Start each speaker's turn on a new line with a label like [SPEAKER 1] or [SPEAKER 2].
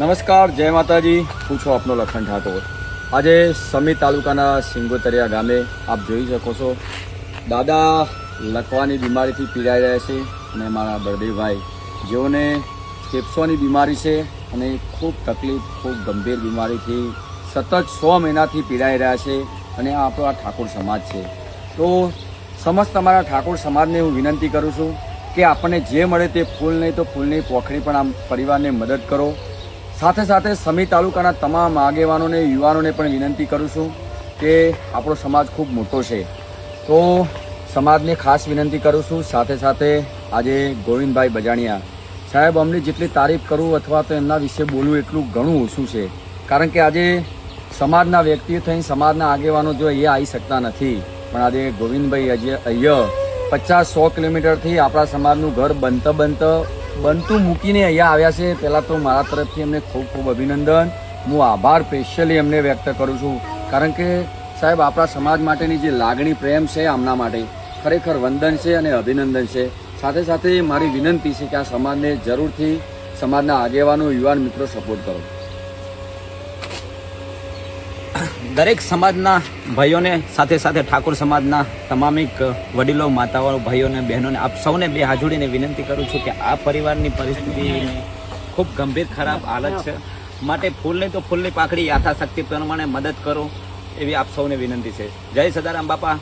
[SPEAKER 1] નમસ્કાર, જય માતાજી. હું છું આપનો લખન ઠાકોર. આજે સમી તાલુકાના સિંગોતરિયા ગામે આપ જોઈ શકો છો, દાદા લકવાની બીમારીથી પીડાઈ રહ્યા છે અને મારા બળદેવભાઈ. જેઓને ફેફસોની બીમારી છે અને ખૂબ તકલીફ, ખૂબ ગંભીર બીમારીથી સતત સો મહિનાથી પીડાઈ રહ્યા છે અને આ આપણો આ ઠાકોર સમાજ છે. તો સમસ્ત અમારા ઠાકોર સમાજને હું વિનંતી કરું છું કે આપણને જે મળે તે ફૂલ નહીં તો ફૂલની પોખડી પણ આમ પરિવારને મદદ કરો. સાથે સાથે સમી તાલુકાના તમામ આગેવાનોને, યુવાનોને પણ વિનંતી કરું છું કે આપણો સમાજ ખૂબ મોટો છે. તો સમાજને ખાસ વિનંતી કરું છું. સાથે સાથે આજે ગોવિંદભાઈ બજાણિયા સાહેબ, અમને જેટલી તારીફ કરું અથવા તો એમના વિશે બોલવું એટલું ઘણું ઓછું છે. કારણ કે આજે સમાજના વ્યક્તિઓ થઈને સમાજના આગેવાનો જો અહીંયા આવી શકતા નથી. પણ આજે ગોવિંદભાઈ અજય, અય્યર પચાસ સો કિલોમીટરથી આપણા સમાજનું ઘર બનતા બનતા બનતું મૂકીને અહીંયા આવ્યા છે. પહેલાં તો મારા તરફથી એમને ખૂબ ખૂબ અભિનંદન. હું આભાર સ્પેશિયલી એમને વ્યક્ત કરું છું. કારણ કે સાહેબ, આપણા સમાજ માટેની જે લાગણી પ્રેમ છે આમના માટે, ખરેખર વંદન છે અને અભિનંદન છે. સાથે સાથે મારી વિનંતી છે કે આ સમાજને જરૂરથી સમાજના આગેવાનો, યુવાન મિત્રો સપોર્ટ કરો.
[SPEAKER 2] દરેક સમાજના ભાઈઓને સાથે સાથે ઠાકોર સમાજના તમામિક વડીલો, માતાઓ, ભાઈઓને, બહેનોને, આપ સૌને બે હાજુડીને વિનંતી કરું છું કે આ પરિવારની પરિસ્થિતિ ખૂબ ગંભીર, ખરાબ હાલત છે. માટે ફૂલને તો ફૂલની પાકડી યાથાશક્તિ પ્રમાણે મદદ કરો એવી આપ સૌને વિનંતી છે. જય સદારામ બાપા.